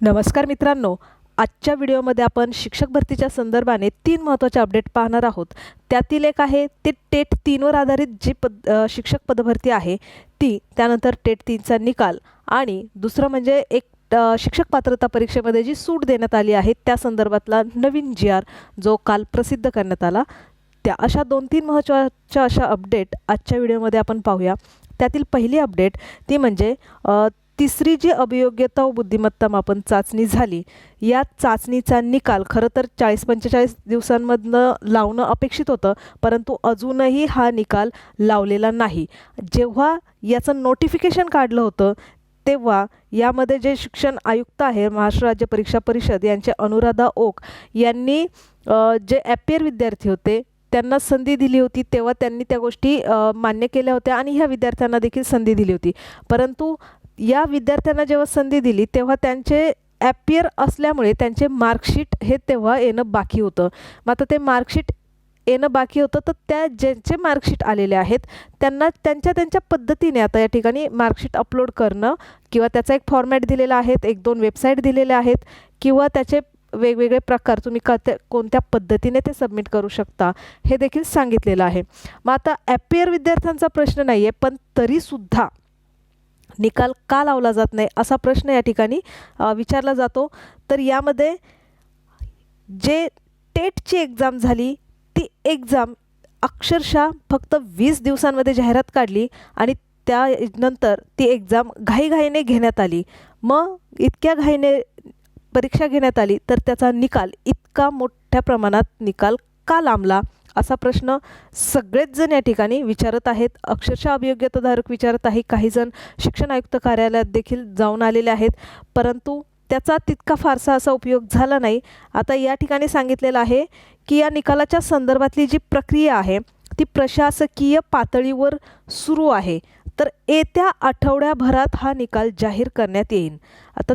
नमस्कार मित्रांनो आजच्या व्हिडिओमध्ये आपण शिक्षक भरतीच्या संदर्भाने तीन महत्त्वाचे अपडेट पाहणार आहोत. त्यातील एक आहे ते टेट तीनवर आधारित जी पद शिक्षक पदभरती आहे ती त्यानंतर टेट तीनचा निकाल आणि दुसरं म्हणजे एक शिक्षक पात्रता परीक्षेमध्ये जी सूट देण्यात आली आहे त्या संदर्भातला नवीन जी आर जो काल प्रसिद्ध करण्यात आला. त्या अशा दोन तीन महत्त्वाच्या अशा अपडेट आजच्या व्हिडिओमध्ये आपण पाहूया. त्यातील पहिली अपडेट ती म्हणजे तिसरी जी अभियोग्यता व बुद्धिमत्ता मापन चाचणी झाली या चाचणीचा निकाल खरं तर चाळीस पंचेचाळीस दिवसांमधनं लावणं अपेक्षित होतं परंतु अजूनही हा निकाल लावलेला नाही. जेव्हा याचं नोटिफिकेशन काढलं होतं तेव्हा यामध्ये जे शिक्षण आयुक्त आहे महाराष्ट्र राज्य परीक्षा परिषद यांचे अनुराधा ओक यांनी जे ॲपियर विद्यार्थी होते त्यांना संधी दिली होती तेव्हा त्यांनी त्या गोष्टी मान्य केल्या होत्या आणि ह्या विद्यार्थ्यांना देखील संधी दिली होती. परंतु या विद्यार्थ्यांना जेव्हा संधी दिली तेव्हा त्यांचे ॲपियर असल्यामुळे त्यांचे मार्कशीट हे तेव्हा येणं बाकी होतं. मग आता ते मार्कशीट येणं बाकी होतं तर त्या ज्यांचे मार्कशीट आलेले आहेत त्यांना त्यांच्या त्यांच्या पद्धतीने आता या ठिकाणी मार्कशीट अपलोड करणं किंवा त्याचा एक फॉर्मॅट दिलेला आहेत एक दोन वेबसाईट दिलेल्या आहेत किंवा त्याचे वेगवेगळे प्रकार तुम्ही क त्या कोणत्या पद्धतीने ते सबमिट करू शकता हे देखील सांगितलेलं आहे. मग आता ॲपियर विद्यार्थ्यांचा प्रश्न नाही आहे पण तरीसुद्धा निकाल का लावला जात नाही असा प्रश्न या ठिकाणी विचारला जातो. तर यामध्ये जे टेटची एक्झाम झाली ती एक्झाम अक्षरशः फक्त वीस दिवसांमध्ये जाहिरात काढली आणि त्यानंतर ती एक्झाम घाईघाईने घेण्यात आली. मग इतक्या घाईने परीक्षा घेण्यात आली तर त्याचा निकाल इतका मोठ्या प्रमाणात निकाल का लांबला? असा प्रश्न सगळेच जण या ठिकाणी विचारत आहेत. अक्षरशः अभियोग्यताधारक विचारत आहे. काही जण शिक्षण आयुक्त कार्यालयात देखील जाऊन आलेले आहेत. परंतु त्याचा तितका फारसा असा उपयोग झाला नाही. आता या ठिकाणी सांगितलेलं आहे की या निकालाच्या संदर्भातली जी प्रक्रिया आहे ती प्रशासकीय पातळीवर सुरू आहे. तर येत्या आठवड्याभरात हा निकाल जाहीर करण्यात येईल आता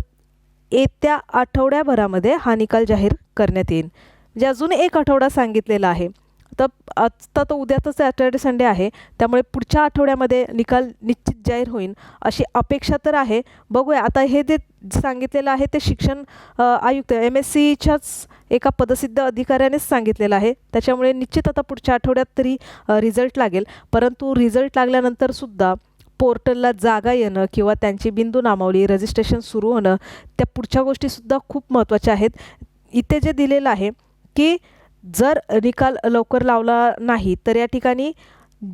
येत्या आठवड्याभरामध्ये हा निकाल जाहीर करण्यात येईल म्हणजे अजून एक आठवडा सांगितलेला आहे. तर आत्ता तर उद्यातच सॅटर्डे संडे आहे त्यामुळे पुढच्या आठवड्यामध्ये निकाल निश्चित जाहीर होईल अशी अपेक्षा तर आहे. बघूया आता हे जे सांगितलेलं आहे ते शिक्षण आयुक्त एम एस सीच्याच एका पदसिद्ध अधिकाऱ्यानेच सांगितलेलं आहे. त्याच्यामुळे निश्चित आता पुढच्या आठवड्यात तरी रिझल्ट लागेल. परंतु रिझल्ट लागल्यानंतरसुद्धा पोर्टलला जागा येणं किंवा त्यांची बिंदू नामावली रजिस्ट्रेशन सुरू होणं त्या पुढच्या गोष्टीसुद्धा खूप महत्त्वाच्या आहेत. इथे जे दिलेलं आहे की जर निकाल लवकर लावला नाही तर या ठिकाणी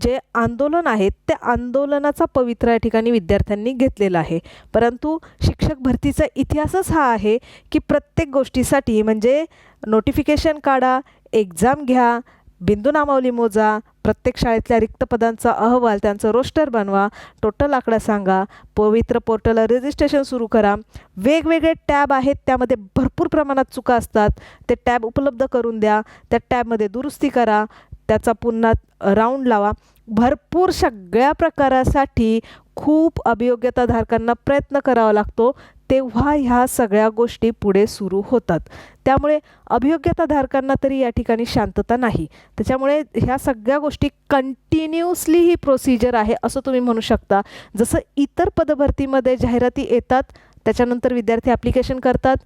जे आंदोलन आहे त्या आंदोलनाचा पवित्रा या ठिकाणी विद्यार्थ्यांनी घेतलेला आहे. परंतु शिक्षक भरतीचा इतिहासच हा आहे की प्रत्येक गोष्टीसाठी म्हणजे नोटिफिकेशन काढा एक्झाम घ्या बिंदू नामावली मोजा प्रत्येक शाळेतल्या रिक्त पदांचा अहवाल त्यांचं रोस्टर बनवा टोटल आकडा सांगा पवित्र पोर्टलला रजिस्ट्रेशन सुरू करा. वेगवेगळे टॅब आहेत त्यामध्ये भरपूर प्रमाणात चुका असतात. ते टॅब उपलब्ध करून द्या त्या टॅबमध्ये दुरुस्ती करा त्याचा पुन्हा राऊंड लावा. भरपूर सगळ्या प्रकारासाठी खूप अभियोग्यताधारकांना प्रयत्न करावा लागतो तेव्हा ह्या सगळ्या गोष्टी पुढे सुरू होतात. त्यामुळे अभियोग्यताधारकांना तरी या ठिकाणी शांतता नाही. त्याच्यामुळे ह्या सगळ्या गोष्टी कंटिन्युअसली ही प्रोसिजर आहे असं तुम्ही म्हणू शकता. जसं इतर पदभरतीमध्ये जाहिराती येतात त्याच्यानंतर विद्यार्थी ॲप्लिकेशन करतात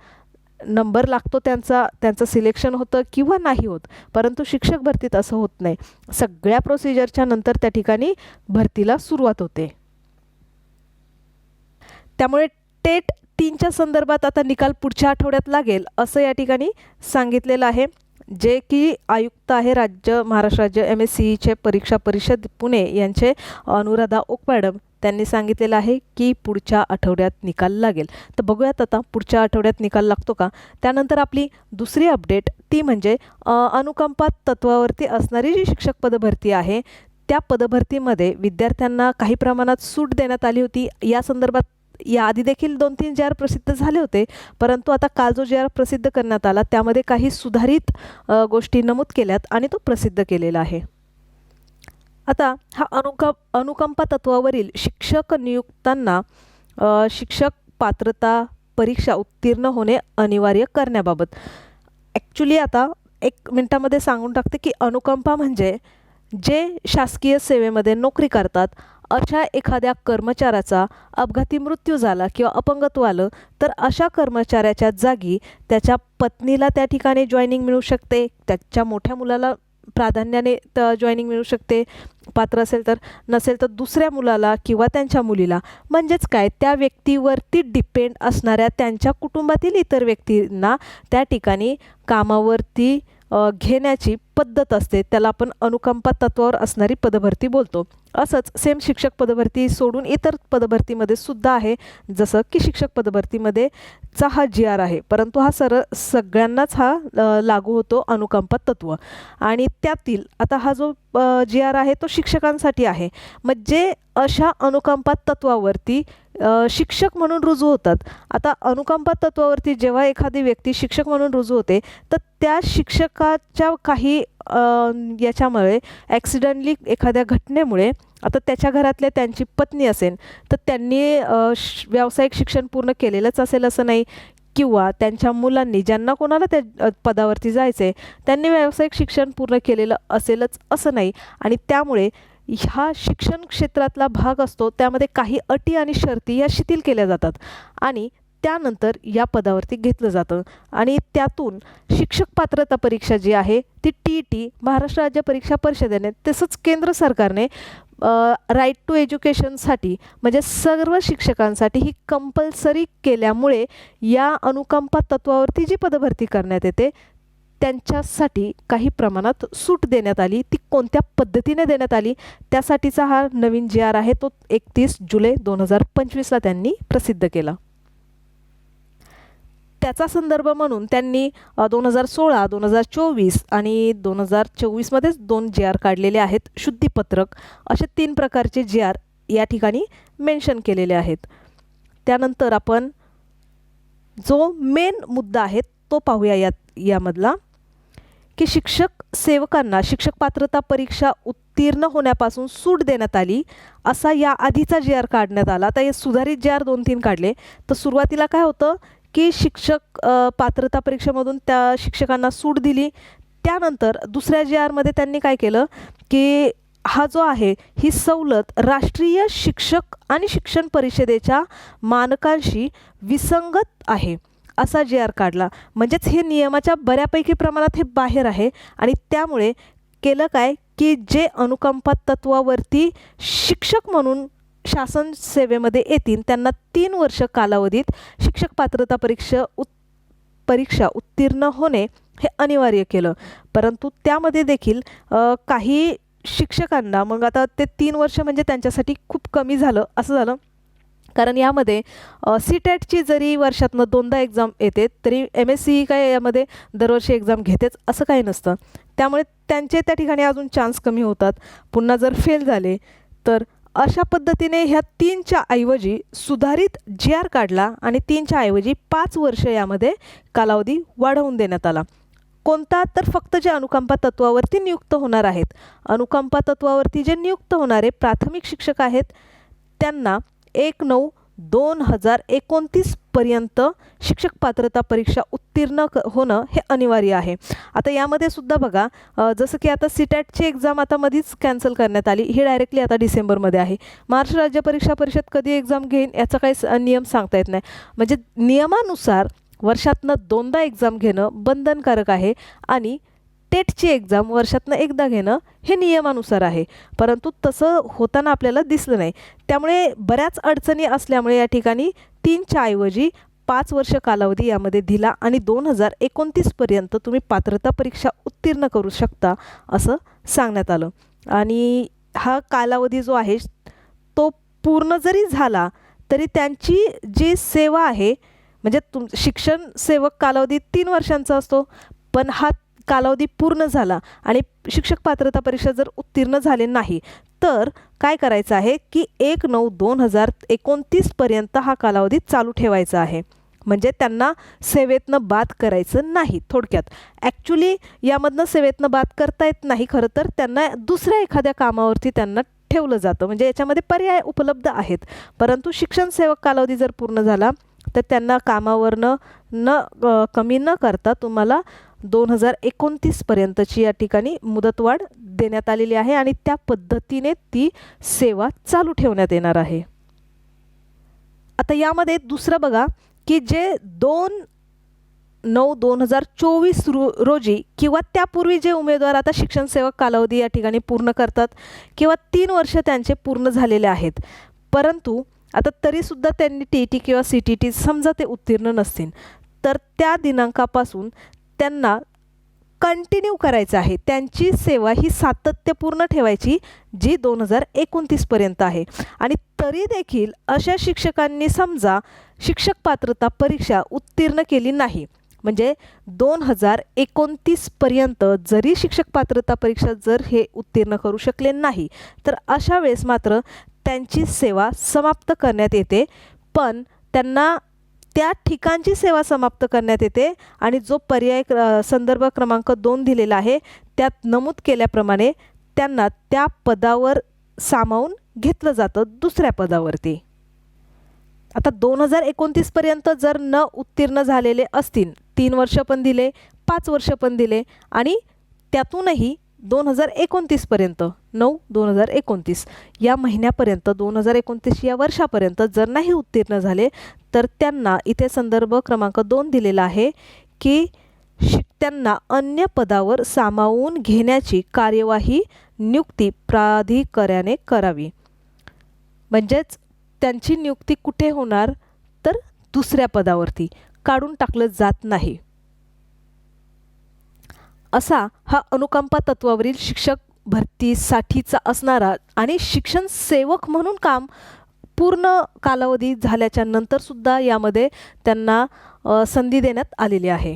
नंबर लागतो त्यांचा त्यांचं सिलेक्शन होतं किंवा नाही होत. परंतु शिक्षक भरतीत असं होत नाही. सगळ्या प्रोसिजरच्या नंतर त्या ठिकाणी भरतीला सुरुवात होते. त्यामुळे टेट तीनच्या संदर्भात आता निकाल पुढच्या आठवड्यात लागेल असं या ठिकाणी सांगितलेलं आहे. जे की आयुक्त आहे राज्य महाराष्ट्र राज्य एम एस सीईचे परीक्षा परिषद पुणे यांचे अनुराधा ओक मॅडम. त्यांनी सांगितलेलं आहे की पुढच्या आठवड्यात निकाल लागेल. तर बघूयात आता पुढच्या आठवड्यात निकाल लागतो का? त्यानंतर आपली दुसरी अपडेट ती म्हणजे अनुकंपात अनुकंपा तत्वावरती असणारी जी शिक्षक पदभरती आहे त्या पदभरतीमध्ये विद्यार्थ्यांना काही प्रमाणात सूट देण्यात आली होती. या संदर्भात याआधी देखील दोन तीन जे आर प्रसिद्ध झाले होते परंतु आता काल जो जे आर प्रसिद्ध करण्यात आला त्यामध्ये काही सुधारित गोष्टी नमूद केल्यात आणि तो प्रसिद्ध केलेला आहे. आता हा अनुकंप अनुकंपा तत्वावरील शिक्षक नियुक्तांना शिक्षक पात्रता परीक्षा उत्तीर्ण होणे अनिवार्य करण्याबाबत. ॲक्च्युली आता एक मिनटामध्ये सांगून टाकते की अनुकंपा म्हणजे जे शासकीय सेवेमध्ये नोकरी करतात अशा एखाद्या कर्मचाऱ्याचा अपघाती मृत्यू झाला किंवा अपंगत्व आलं तर अशा कर्मचाऱ्याच्या जागी त्याच्या पत्नीला त्या ठिकाणी जॉईनिंग मिळू शकते. त्याच्या मोठ्या मुलाला प्राधान्याने त जॉईनिंग मिळू शकते. पात्र असेल तर नसेल तर दुसऱ्या मुलाला किंवा त्यांच्या मुलीला. म्हणजेच काय? त्या व्यक्तीवरती डिपेंड असणाऱ्या त्यांच्या कुटुंबातील इतर व्यक्तींना त्या ठिकाणी कामावरती घेण्याची पद्धत असते. त्याला आपण अनुकंपा तत्वावर असणारी पदभरती बोलतो. असंच सेम शिक्षक पदभरती सोडून इतर पदभरतीमध्ये सुद्धा आहे. जसं की शिक्षक पदभरतीमध्ये चा हा जी आर आहे. परंतु हा सर सगळ्यांनाच हा लागू होतो अनुकंपा तत्व. आणि त्यातील आता हा जो जी आर आहे तो शिक्षकांसाठी आहे. म्हणजे अशा अनुकंपा तत्वावरती शिक्षक म्हणून रुजू होतात. आता अनुकंपा तत्वावरती जेव्हा एखादी व्यक्ती शिक्षक म्हणून रुजू होते तर त्या शिक्षकाच्या काही याच्यामुळे ॲक्सिडेंटली एखाद्या घटनेमुळे आता त्याच्या घरातल्या त्यांची पत्नी असेल तर त्यांनी श व्यावसायिक शिक्षण पूर्ण केलेलंच असेल असं नाही. किंवा त्यांच्या मुलांनी ज्यांना कोणाला त्या पदावरती जायचं आहे त्यांनी व्यावसायिक शिक्षण पूर्ण केलेलं असेलच असं नाही. आणि त्यामुळे ह्या शिक्षण क्षेत्रातला भाग असतो त्यामध्ये काही अटी आणि शर्ती ह्या शिथिल केल्या जातात आणि त्यानंतर या पदावरती घेतलं जातं. आणि त्यातून शिक्षक पात्रता परीक्षा जी आहे ती टी टी महाराष्ट्र राज्य परीक्षा परिषदेने तसंच केंद्र सरकारने राईट टू एज्युकेशनसाठी म्हणजे सर्व शिक्षकांसाठी ही कंपल्सरी केल्यामुळे या अनुकंपा तत्वावरती जी पदभरती करण्यात येते त्यांच्यासाठी काही प्रमाणात सूट देण्यात आली. ती कोणत्या पद्धतीने देण्यात आली? त्यासाठीचा हा नवीन जी आर आहे. तो एकतीस जुलै दोन हजार पंचवीसला त्यांनी प्रसिद्ध केला. त्याचा संदर्भ म्हणून त्यांनी दोन हजार सोळा दोन हजार चोवीस आणि दोन हजार चोवीसमध्येच दोन जी आर काढलेले आहेत. शुद्धीपत्रक असे तीन प्रकारचे जी आर या ठिकाणी मेन्शन केलेले आहेत. त्यानंतर आपण जो मेन मुद्दा आहे तो पाहूया यात यामधला. की शिक्षक सेवकांना शिक्षक पात्रता परीक्षा उत्तीर्ण होण्यापासून सूट देण्यात आली असा या आधीचा जी आर काढण्यात आला. आता हे सुधारित जी आर दोन तीन काढले. तर सुरुवातीला काय होतं की शिक्षक पात्रता परीक्षेमधून त्या शिक्षकांना सूट दिली. त्यानंतर दुसऱ्या जी आरमध्ये त्यांनी काय केलं की हा जो आहे ही सवलत राष्ट्रीय शिक्षक आणि शिक्षण परिषदेच्या मानकांशी विसंगत आहे. असा जी आर काढला. म्हणजेच हे नियमाच्या बऱ्यापैकी प्रमाणात हे बाहेर आहे आणि त्यामुळे केलं काय की जे अनुकंपा तत्वावरती शिक्षक म्हणून शासन सेवेमध्ये येतील त्यांना तीन वर्ष कालावधीत शिक्षक पात्रता परीक्षा उत् परीक्षा उत्तीर्ण होणे हे अनिवार्य केलं. परंतु त्यामध्ये देखील काही शिक्षकांना मग आता ते तीन वर्ष म्हणजे त्यांच्यासाठी खूप कमी झालं असं झालं. कारण यामध्ये सी टॅटची जरी वर्षातनं दोनदा एक्झाम येते तरी एम एस सी काय यामध्ये दरवर्षी एक्झाम घेतेच असं काही नसतं. त्यामुळे त्यांचे त्या ठिकाणी अजून चान्स कमी होतात. पुन्हा जर फेल झाले तर अशा पद्धतीने ह्या तीनच्या ऐवजी सुधारित जी आर काढला आणि तीनच्या ऐवजी पाच वर्ष यामध्ये कालावधी वाढवून देण्यात आला. कोणता तर फक्त जे अनुकंपा तत्वावरती नियुक्त होणार आहेत. अनुकंपा तत्वावरती जे नियुक्त होणारे प्राथमिक शिक्षक आहेत त्यांना एक नऊ दोन हजार एकोणतीसपर्यंत शिक्षक पात्रता परीक्षा उत्तीर्ण क होणं हे अनिवार्य आहे. आता यामध्ये सुद्धा बघा जसं की आता सीटॅटची एक्झाम आता मधीच कॅन्सल करण्यात आली. ही डायरेक्टली आता डिसेंबरमध्ये आहे. महाराष्ट्र राज्य परीक्षा परिषद कधी एक्झाम घेईन याचा काही स- नियम सांगता येत नाही. म्हणजे नियमानुसार वर्षातनं दोनदा एक्झाम घेणं बंधनकारक आहे आणि टेटची एक्झाम वर्षातनं एकदा घेणं हे नियमानुसार आहे. परंतु तसं होताना आपल्याला दिसलं नाही. त्यामुळे बऱ्याच अडचणी असल्यामुळे या ठिकाणी तीनच्या ऐवजी पाच वर्ष कालावधी यामध्ये दिला आणि दोन हजार एकोणतीसपर्यंत तुम्ही पात्रता परीक्षा उत्तीर्ण करू शकता असं सांगण्यात आलं. आणि हा कालावधी जो आहे तो पूर्ण जरी झाला तरी त्यांची जी सेवा आहे म्हणजे तुम शिक्षण सेवक कालावधी तीन वर्षांचा असतो पण हा कालावधी पूर्ण झाला आणि शिक्षक पात्रता परीक्षा जर उत्तीर्ण झाले नाही तर काय करायचं आहे की एक नऊ दोन हजार एकोणतीसपर्यंत हा कालावधी चालू ठेवायचा आहे. म्हणजे त्यांना सेवेतनं बाद करायचं नाही थोडक्यात. ॲक्च्युली यामधनं सेवेतनं बाद करता येत नाही खरं तर त्यांना दुसऱ्या एखाद्या कामावरती त्यांना ठेवलं जातं. म्हणजे याच्यामध्ये पर्याय उपलब्ध आहेत. परंतु शिक्षण सेवक कालावधी जर पूर्ण झाला तर त्यांना कामावरनं न कमी न करता तुम्हाला दोन हजार एकोणतीसपर्यंतची या ठिकाणी मुदतवाढ देण्यात आलेली आहे आणि त्या पद्धतीने ती सेवा चालू ठेवण्यात येणार आहे. आता यामध्ये दुसरं बघा की जे दोन नऊ दोन हजार चोवीस रो रोजी किंवा त्यापूर्वी जे उमेदवार आता शिक्षण सेवक कालावधी या ठिकाणी पूर्ण करतात किंवा तीन वर्ष त्यांचे पूर्ण झालेले आहेत. परंतु आता तरीसुद्धा त्यांनी टी टी किंवा सी टी टी समजा ते उत्तीर्ण नसतील तर त्या दिनांकापासून त्यांना कंटिन्यू करायचं आहे. त्यांची सेवा ही सातत्यपूर्ण ठेवायची जी दोन हजार एकोणतीसपर्यंत आहे. आणि तरी देखील अशा शिक्षकांनी समजा शिक्षक पात्रता परीक्षा उत्तीर्ण केली नाही. म्हणजे दोन हजार एकोणतीसपर्यंत जरी शिक्षक पात्रता परीक्षा जर हे उत्तीर्ण करू शकले नाही तर अशा वेळेस मात्र त्यांची सेवा समाप्त करण्यात येते. पण त्यांना त्या ठिकाणची सेवा समाप्त करण्यात येते आणि जो पर्याय क्र- संदर्भ क्रमांक दोन दिलेला आहे त्यात नमूद केल्याप्रमाणे त्यांना त्या पदावर सामावून घेतलं जातं दुसऱ्या पदावरती. आता दोन हजार एकोणतीसपर्यंत जर न उत्तीर्ण झालेले असतील तीन वर्ष पण दिले पाच वर्ष पण दिले आणि त्यातूनही दोन हजार एकोणतीसपर्यंत नऊ दोन हजार एकोणतीस. या महिन्यापर्यंत दोन हजार एकोणतीस या वर्षापर्यंत जर नाही उत्तीर्ण झाले तर त्यांना इथे संदर्भ क्रमांक दोन दिलेला आहे की त्यांना अन्य पदावर सामावून घेण्याची कार्यवाही नियुक्ती प्राधिकऱ्याने करावी. म्हणजेच त्यांची नियुक्ती कुठे होणार तर दुसऱ्या पदावरती काढून टाकलं जात नाही. असा हा अनुकंपा तत्वावरील शिक्षक भरतीसाठीचा असणारा आणि शिक्षण सेवक म्हणून काम पूर्ण कालावधी झाल्याच्यानंतर सुद्धा यामध्ये त्यांना संधी देण्यात आलेली आहे.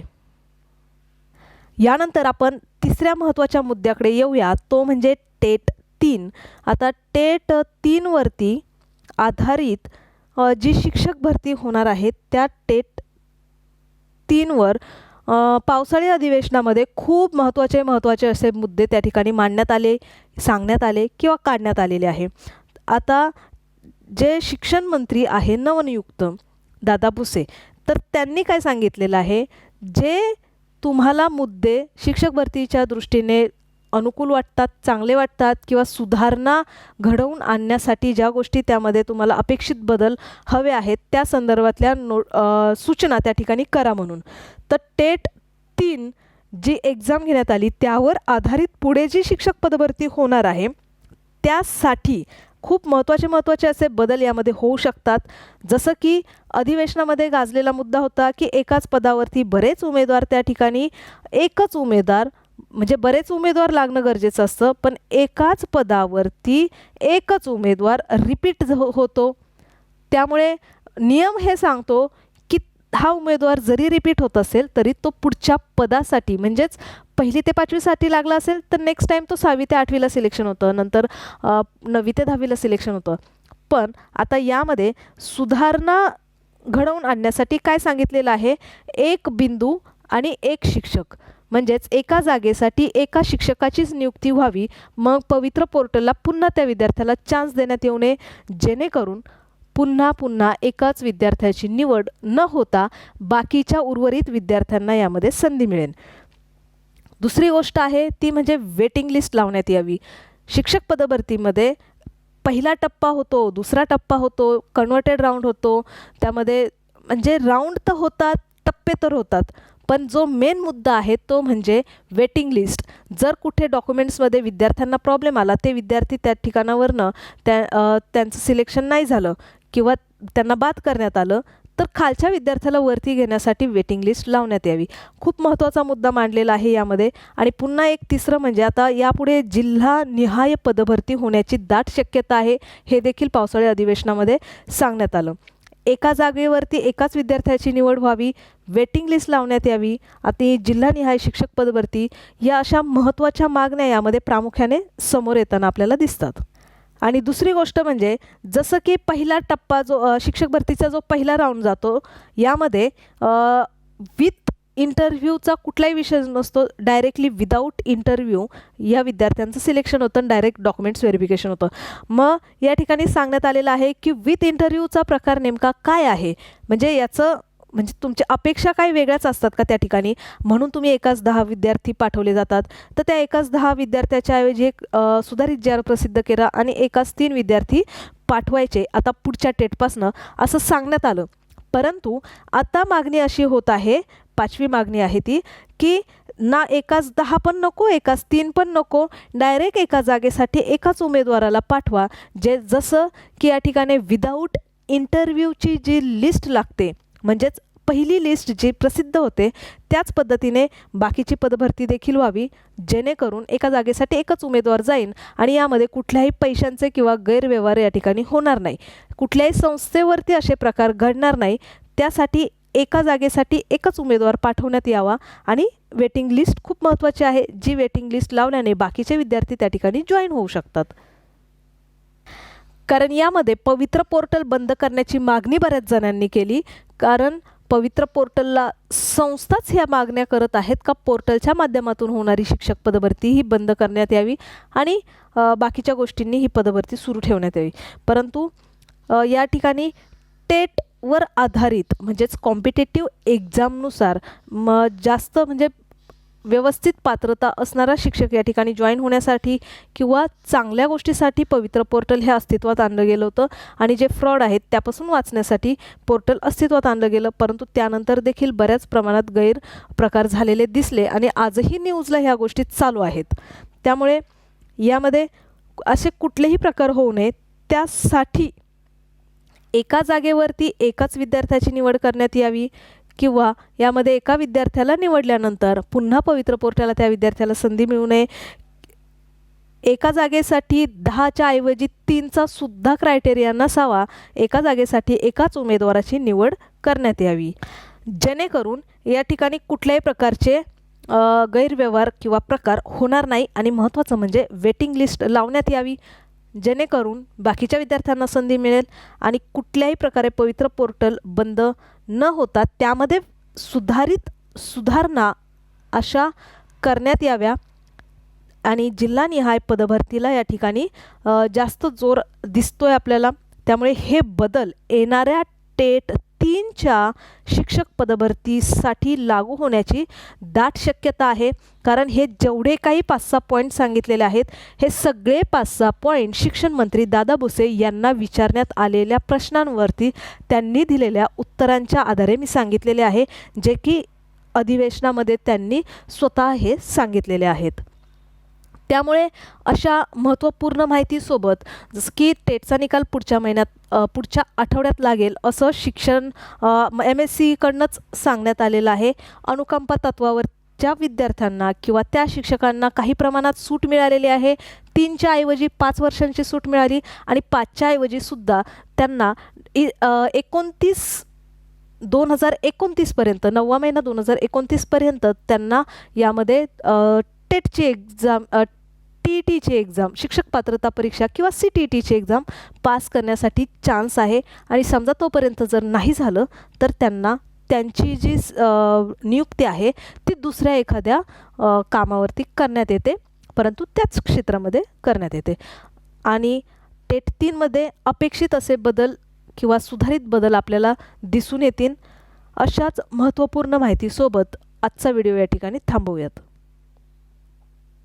यानंतर आपण तिसऱ्या महत्त्वाच्या मुद्द्याकडे येऊया. तो म्हणजे टेट तीन. आता टेट तीनवरती आधारित जी शिक्षक भरती होणार आहे त्या टेट तीनवर पावसाळी अधिवेशनामध्ये खूप महत्त्वाचे महत्त्वाचे असे मुद्दे त्या ठिकाणी मांडण्यात आले सांगण्यात आले किंवा काढण्यात आलेले आहे. आता जे शिक्षण मंत्री आहे नवनियुक्त दादा भुसे तर त्यांनी काय सांगितलेलं आहे? जे तुम्हाला मुद्दे शिक्षक भरतीच्या दृष्टीने अनुकूल वाटतात चांगले वाटतात किंवा सुधारणा घडवून आणण्यासाठी ज्या गोष्टी त्यामध्ये तुम्हाला अपेक्षित बदल हवे आहेत त्या संदर्भातल्या नो सूचना त्या ठिकाणी करा म्हणून. तर टेट तीन जी एक्झाम घेण्यात आली त्यावर आधारित पुढे जी शिक्षक पदभरती होणार आहे त्यासाठी खूप महत्त्वाचे महत्त्वाचे असे बदल यामध्ये होऊ शकतात. जसं की अधिवेशनामध्ये गाजलेला मुद्दा होता की एकाच पदावरती बरेच उमेदवार त्या ठिकाणी एकच उमेदवार म्हणजे बरेच उमेदवार लागणं गरजेचं असतं पण एकाच पदावरती एकच उमेदवार रिपीट होतो. त्यामुळे नियम हे सांगतो की हा उमेदवार जरी रिपीट होत असेल तरी तो पुढच्या पदासाठी म्हणजेच पहिली ते पाचवीसाठी लागला असेल तर नेक्स्ट टाईम तो सहावी ते आठवीला सिलेक्शन होतं. नंतर नववी ते दहावीला सिलेक्शन होतं. पण आता यामध्ये सुधारणा घडवून आणण्यासाठी काय सांगितलेलं आहे? एक बिंदू आणि एक शिक्षक. म्हणजेच एका जागेसाठी एका शिक्षकाचीच नियुक्ती व्हावी. मग पवित्र पोर्टलला पुन्हा त्या विद्यार्थ्याला चान्स देण्यात येऊ नये. जेणेकरून पुन्हा पुन्हा एकाच विद्यार्थ्याची निवड न होता बाकीच्या उर्वरित विद्यार्थ्यांना यामध्ये संधी मिळेल. दुसरी गोष्ट आहे ती म्हणजे वेटिंग लिस्ट लावण्यात यावी. शिक्षक पदभरतीमध्ये पहिला टप्पा होतो दुसरा टप्पा होतो कन्वर्टेड राऊंड होतो. त्यामध्ये म्हणजे राऊंड तर होतात टप्पे तर होतात. पण जो मेन मुद्दा आहे तो म्हणजे वेटिंग लिस्ट जर कुठे डॉक्युमेंट्समध्ये विद्यार्थ्यांना प्रॉब्लेम आला ते विद्यार्थी त्या ठिकाणावरनं त्या त्यांचं सिलेक्शन नाही झालं किंवा त्यांना बाद करण्यात आलं तर खालच्या विद्यार्थ्याला वरती घेण्यासाठी वेटिंग लिस्ट लावण्यात यावी. खूप महत्त्वाचा मुद्दा मांडलेला आहे यामध्ये. आणि पुन्हा एक तिसरं म्हणजे आता यापुढे जिल्हा निहाय पदभरती होण्याची दाट शक्यता आहे हे देखील पावसाळी अधिवेशनामध्ये सांगण्यात आलं. एका जागेवरती एकाच विद्यार्थ्याची निवड व्हावी वेटिंग लिस्ट लावण्यात यावी आता जिल्हानिहाय शिक्षक पदभरती या अशा महत्त्वाच्या मागण्या यामध्ये प्रामुख्याने समोर येताना आपल्याला दिसतात. आणि दुसरी गोष्ट म्हणजे जसं की पहिला टप्पा जो शिक्षक भरतीचा जो पहिला राऊंड जातो यामध्ये विथ इंटरव्ह्यूचा कुठलाही विषय नसतो डायरेक्टली विदाऊट इंटरव्ह्यू या विद्यार्थ्यांचं सिलेक्शन होतं डायरेक्ट डॉक्युमेंट्स व्हेरिफिकेशन होतं. मग या ठिकाणी सांगण्यात आलेलं आहे की विथ इंटरव्ह्यूचा प्रकार नेमका काय आहे? म्हणजे याचं म्हणजे तुमच्या अपेक्षा काही वेगळ्याच असतात का त्या ठिकाणी? म्हणून तुम्ही एकाच दहा विद्यार्थी पाठवले जातात. तर त्या एकाच दहा विद्यार्थ्याच्या ऐवजी एक सुधारित जार प्रसिद्ध केला आणि एकाच तीन विद्यार्थी पाठवायचे आता पुढच्या टेटपासनं असं सांगण्यात आलं. परंतु आता मागणी अशी होत आहे पाचवी मागणी आहे ती की ना एकाच दहा पण नको एकाच तीन पण नको डायरेक्ट एका जागेसाठी एकाच उमेदवाराला पाठवा जे जसं की या ठिकाणी विदाऊट इंटरव्ह्यूची जी लिस्ट लागते म्हणजेच पहिली लिस्ट जी प्रसिद्ध होते त्याच पद्धतीने बाकीची पदभरती देखील व्हावी जेणेकरून एका जागेसाठी एकच उमेदवार जाईन आणि यामध्ये कुठल्याही पैशांचे किंवा गैरव्यवहार या ठिकाणी होणार नाही. कुठल्याही संस्थेवरती असे प्रकार घडणार नाही त्यासाठी एका जागेसाठी एकच उमेदवार पाठवण्यात यावा आणि वेटिंग लिस्ट खूप महत्त्वाची आहे जी वेटिंग लिस्ट लावल्याने बाकीचे विद्यार्थी त्या ठिकाणी जॉईन होऊ शकतात. कारण यामध्ये पवित्र पोर्टल बंद करण्याची मागणी बऱ्याच जणांनी केली कारण पवित्र पोर्टलला संस्थाच ह्या मागण्या करत आहेत का? पोर्टलच्या माध्यमातून होणारी शिक्षक पदभरती ही बंद करण्यात यावी आणि बाकीच्या गोष्टींनी ही पदभरती सुरू ठेवण्यात यावी. परंतु या ठिकाणी टेटवर आधारित म्हणजेच कॉम्पिटेटिव्ह एक्झामनुसार म जास्त म्हणजे व्यवस्थित पात्रता असणारा शिक्षक या ठिकाणी जॉईन होण्यासाठी किंवा चांगल्या गोष्टीसाठी पवित्र पोर्टल हे अस्तित्वात आणलं गेलं होतं. आणि जे फ्रॉड आहेत त्यापासून वाचण्यासाठी पोर्टल अस्तित्वात आणलं गेलं. परंतु त्यानंतर देखील बऱ्याच प्रमाणात गैरप्रकार झालेले दिसले आणि आजही न्यूजला ह्या गोष्टी चालू आहेत. त्यामुळे यामध्ये असे कुठलेही प्रकार होऊ नये. त्यासाठी एका जागेवरती एकाच विद्यार्थ्याची निवड करण्यात यावी. किंवा यामध्ये एका विद्यार्थ्याला निवडल्यानंतर पुन्हा पवित्र पोर्टलला त्या विद्यार्थ्याला संधी मिळू नये. एका जागेसाठी दहाच्या ऐवजी तीनचा सुद्धा क्रायटेरिया नसावा. एका जागेसाठी एकाच उमेदवाराची निवड करण्यात यावी. जेणेकरून या ठिकाणी कुठल्याही प्रकारचे गैरव्यवहार किंवा प्रकार होणार नाही आणि महत्त्वाचं म्हणजे वेटिंग लिस्ट लावण्यात यावी. जेणेकरून बाकीच्या विद्यार्थ्यांना संधी मिळेल आणि कुठल्याही प्रकारे पवित्र पोर्टल बंद न होता त्यामध्ये सुधारित सुधारणा अशा करण्यात याव्या. आणि जिल्हानिहाय पदभरतीला या ठिकाणी जास्त जोर दिसतोय आपल्याला. त्यामुळे हे बदल येणाऱ्या टेट तीनच्या शिक्षक पदभरतीसाठी लागू होण्याची दाट शक्यता आहे. कारण हे जेवढे काही पाच सहा पॉईंट सांगितलेले आहेत हे सगळे पाच सहा पॉईंट शिक्षण मंत्री दादा भुसे यांना विचारण्यात आलेल्या प्रश्नांवरती त्यांनी दिलेल्या उत्तरांच्या आधारे मी सांगितलेले आहे जे की अधिवेशनामध्ये त्यांनी स्वतः हे सांगितलेले आहेत. त्यामुळे अशा महत्त्वपूर्ण माहितीसोबत जसं की टेटचा निकाल पुढच्या महिन्यात पुढच्या आठवड्यात लागेल असं शिक्षण एम एस सीकडनंच सांगण्यात आलेलं आहे. अनुकंपा तत्वावर ज्या विद्यार्थ्यांना किंवा त्या शिक्षकांना काही प्रमाणात सूट मिळालेली आहे. तीनच्या ऐवजी पाच वर्षांची सूट मिळाली आणि पाचच्या ऐवजीसुद्धा त्यांना इ- एकोणतीस दोन हजार एकोणतीसपर्यंत नववा महिना दोन हजार एकोणतीसपर्यंत त्यांना यामध्ये टेटची एक्झाम टी ई टीची एक्झाम शिक्षक पात्रता परीक्षा किंवा सी टी ई टीची एक्झाम पास करण्यासाठी चान्स आहे. आणि समजा तोपर्यंत जर नाही झालं तर त्यांना त्यांची जी नियुक्ती आहे ती दुसऱ्या एखाद्या कामावरती करण्यात येते. परंतु त्याच क्षेत्रामध्ये करण्यात येते. आणि टेट तीनमध्ये अपेक्षित असे बदल किंवा सुधारित बदल आपल्याला दिसून येतील अशाच महत्त्वपूर्ण माहितीसोबत आजचा व्हिडिओ या ठिकाणी थांबवूयात.